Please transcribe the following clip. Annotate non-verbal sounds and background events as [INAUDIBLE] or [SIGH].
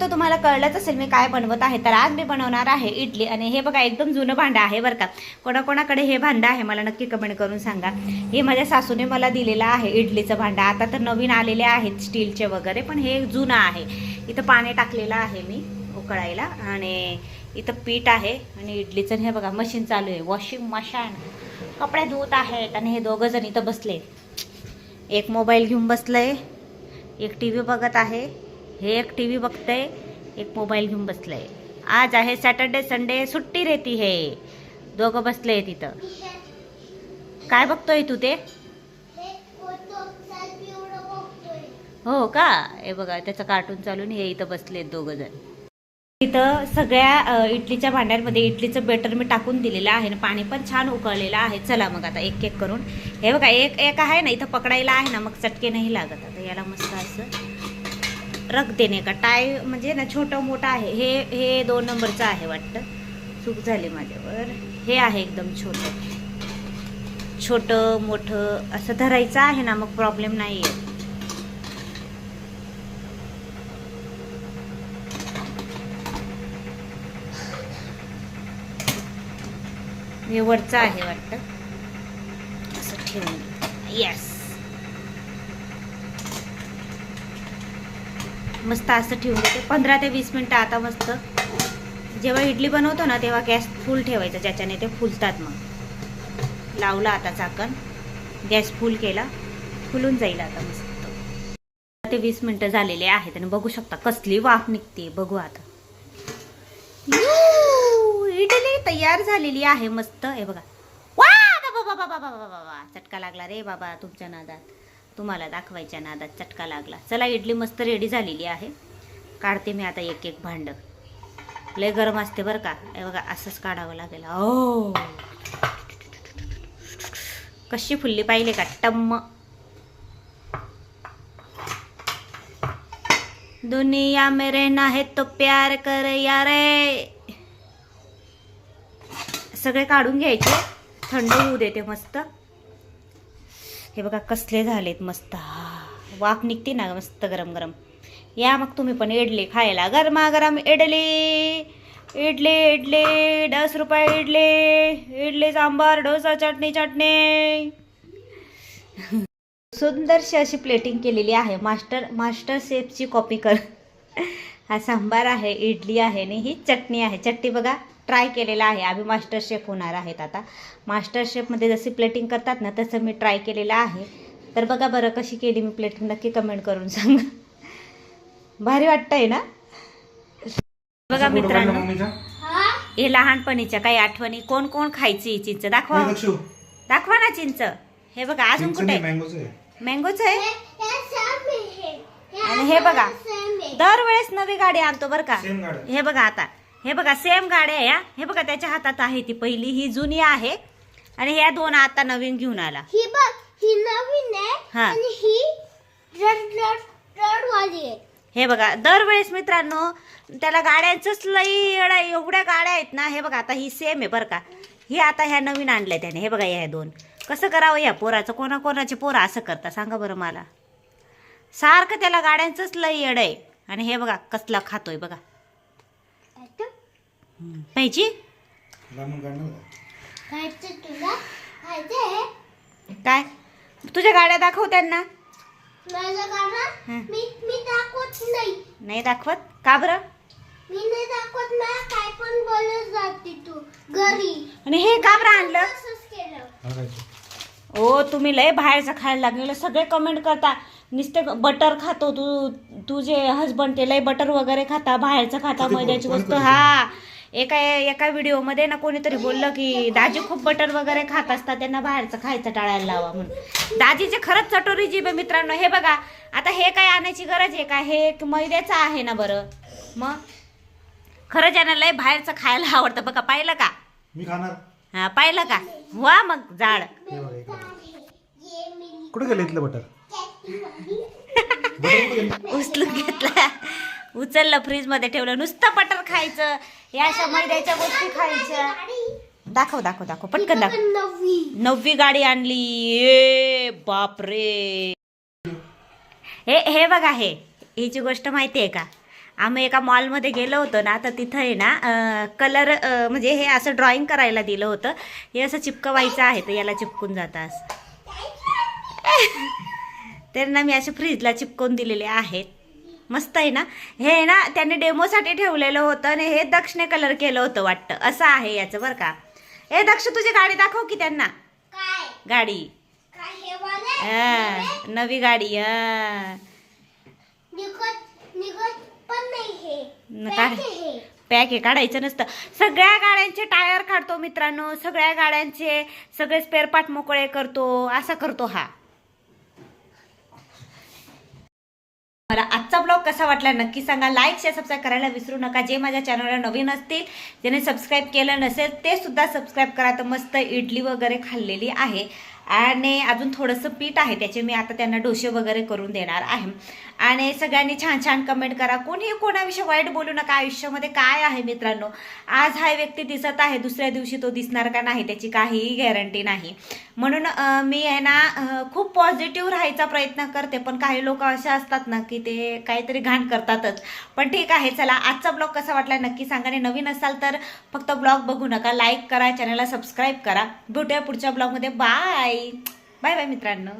तर तुम्हाला कळलंच असेल मी काय बनवत आहे. तर आज मी बनवणार आहे इडली आणि हे बघा एकदम जुनं भांडं आहे बरं का. कोणाकोणाकडे हे भांडं आहे मला नक्की कमेंट करून सांगा. हे माझ्या सासूने मला दिलेलं आहे इडलीचं भांडं. आता तर नवीन आलेले आहेत स्टीलचे वगैरे पण हे जुनं आहे. इथं पाणी टाकलेलं आहे मी उकळायला आणि इथं पीठ आहे आणि इडलीचं हे बघा मशीन चालू आहे. वॉशिंग मशीन कपडे धुत आहेत आणि हे दोघं जण इथं बसले एक मोबाईल घेऊन बसलंय. एक टी व्ही बघत आहे. हे एक टी व्ही बघतंय एक मोबाईल घेऊन बसलंय. आज आहे सॅटर्डे संडे सुट्टी रेती हे. दोघं बसले तिथं. काय बघतोय तू ते? हो का? हे बघा त्याचं कार्टून चालून हे इथं बसले दोघं जण. इथं सगळ्या इडलीच्या भांड्यांमध्ये इडलीचं बेटर मी टाकून दिलेलं आहे ना पाणी पण छान उकळलेलं आहे. चला मग आता एक एक करून. हे बघा एक एक आहे ना इथं पकडायला आहे ना मग चटके नाही लागत. आता याला मस्त असं रख देणे का? टाय म्हणजे ना छोटं मोठं आहे. हे हे दोन नंबरचं आहे वाटतं. चूक झाली माझ्यावर. हे आहे एकदम छोटं. छोटं मोठं असं धरायचं आहे ना मग प्रॉब्लेम नाही आहे हे वरचं आहे वाटतं. असं ठेवून. येस मस्त असं ठेवून देते पंधरा ते वीस मिनटं आता मस्त जेव्हा इडली बनवतो ना तेव्हा गॅस फुल ठेवायचा ज्याच्याने ते फुलतात मग लावला आता चाकण गॅस फुल केला फुलून जाईल आता मस्त ते वीस मिनटं झालेले आहेत आणि बघू शकता कसली वाफ निघते बघू आता इडली तयार झालेली आहे मस्त हे बघा वा बाबा बाबा बाबा बाबा बाबा चटका लागला रे बाबा तुमच्या नादात तुम्हाला दाखवायच्या नादात चटका लागला. चला इडली मस्त रेडी झालेली आहे. काढते मी आता एक एक भांड. लय गरम असते बरं का. हे बघा असंच काढावं लागेल. ओ कशी फुलली पाहिले का? टम्म. दुनिया में रहना है तो प्यार कर यारे. सगळे काढून घ्यायचे. थंड होऊ देते मस्त. हे बघा कसले झालेत मस्त. वाफ निघते ना मस्त गरम गरम. या मग तुम्ही पण इडली खायला. गरमागरम इडली. इडली इडली दस रुपये इडली. इडली सांबार डोसा चटणी चटणी. सुंदरशी अशी प्लेटिंग केलेली आहे. मास्टर मास्टर शेफची कॉपी कर. हा सांबार आहे इडली आहे आणि ही चटणी आहे. चटणी बघा. ट्राय केलेला आहे. आम्ही मास्टर शेफ होणार आहेत आता. मास्टर शेफमध्ये जशी प्लेटिंग करतात ना तसं मी ट्राय केलेलं आहे. तर बघा बरं कशी केली मी प्लेटिंग नक्की कमेंट करून सांगा. भारी वाटतंय ना? बघा मित्रांनो. हे लहानपणीच्या काही आठवणी. कोण कोण खायची चिंच? दाखवा. दाखवा ना चिंच. हे बघा अजून कुठे? मँगोच आहे. आणि हे बघा. दरवेळेस नवी गाडी आणतो बरं का. हे बघा आता. हे बघा सेम गाड्या आहे या हे बघा त्याच्या हातात आहे ती पहिली. ही जुनी आहे. आणि ह्या दोन आता नवीन घेऊन आला. ही बघ ही नवीन आहे हा. आणि ही रड रड रडवाली आहे. हे बघा दरवेळेस मित्रांनो त्याला गाड्यांचंच लई येडा एवढ्या गाड्या आहेत ना हे बघा आता ही सेम आहे बरं का. ही आता ह्या नवीन आणल्या त्याने. हे बघा ह्या दोन. कसं करावं या पोराचं? कोणाकोणाचे पोरं असं करता? सांगा बरं मला. सारखं त्याला गाड्यांचंच लई येड आहे. आणि हे बघा कसला खातोय बघा. पाहिजे? खायचं तुला? खायचंय काय? तुझ्या गाड्या दाखव त्यांना. माझं गाणं हं. मी मी दाखवत नाही. नाही दाखवत? का बरं? मी नाही दाखवत मला काय पण बोलत जाते तू. घरी. आणि हे का बरं आणलं? केलं. ओ तुम्ही लय बाहेरचं खायला लागलेलं. सगळे कमेंट करता. नुसते बटर खातो तू. तुझे हजबंड ते लय बटर वगैरे खाता बाहेरचं खाता मैद्याची वस्तू. हा. एका एका व्हिडिओमध्ये ना कोणीतरी बोललं की दाजी खूप बटर वगैरे खात असतात त्यांना बाहेरचं खायचं टाळायला लावा म्हणून. दाजीचे खरंच चटोरी जीभ मित्रांनो. हे बघा आता हे काय आणायची गरज आहे का? हे मैद्याचं आहे ना बरं? मग? खरंच यांना लय बाहेरचं खायला आवडतं. बघा पाहिलं का? मी खाणार. हा पाहिलं का? वा मग जाड. हे बघा इकडे. कुठे गेलं इथलं बटर? [LAUGHS] बटर कुठे गेलं? उचलून घेतला. उचललं फ्रीजमध्ये ठेवलं नुसतं बटर खायचं या अशा मैद्याच्या गोष्टी खायच्या. दाखव दाखव दाखव पटकन दाखव. नववी गाडी आणली. ए बापरे. हे हे बघा हे. हिची गोष्ट माहिती आहे का? आम्ही एका मॉलमध्ये गेलो होतो ना तर तिथं आहे ना कलर म्हणजे हे असं ड्रॉइंग करायला दिलं होतं. हे असं चिपकवायचं आहे तर याला चिपकून जातं असं. [LAUGHS] तर ना मी असे फ्रीजला चिपकून दिलेले आहेत. मस्त आहे ना? हे ना त्याने डेमोसाठी ठेवलेलं होतं आणि हे दक्षने कलर केलं होतं वाटतं. असं आहे याचं बरं का? हे दक्ष तुझी गाडी दाखव की त्यांना. गाडी. नवी गाडी हा. हे. हे. पॅक हे काढायचं नसतं. सगळ्या गाड्यांचे टायर काढतो मित्रांनो. सगळ्या गाड्यांचे सगळे स्पेअर पार्ट मोकळे करतो. असा करतो हा. मला आजचा ब्लॉग कसा वाटला नक्की सांगा. लाईक शेअर सबस्क्राईब करायला विसरू नका. जे माझ्या चॅनलला नवीन असतील ज्याने सबस्क्राईब केलं नसेल ते सुद्धा सबस्क्राईब करा. तर मस्त इडली वगैरे खाल्लेली आहे. आणि अजून थोडंसं पीठ आहे त्याचे मी आता त्यांना डोसे वगैरे करून देणार आहे. आणि सगळ्यांनी छान छान कमेंट करा. कोणी कोणाविषयी वाईट बोलू नका. आयुष्यामध्ये काय आहे मित्रांनो? आज हा व्यक्ती दिसत आहे दुसऱ्या दिवशी तो दिसणार का नाही त्याची काहीही गॅरंटी नाही. म्हणून मी आहे ना खूप पॉझिटिव्ह राहायचा प्रयत्न करते. पण काही लोक असे असतात ना की ते काहीतरी घाण करतातच. पण ठीक आहे चला आजचा ब्लॉग कसा वाटला नक्की सांगा. आणि नवीन असाल तर फक्त ब्लॉग बघू नका लाईक करा चॅनलला सबस्क्राईब करा. भेटूया पुढच्या ब्लॉगमध्ये. बाय बाय बाय मित्रांनो.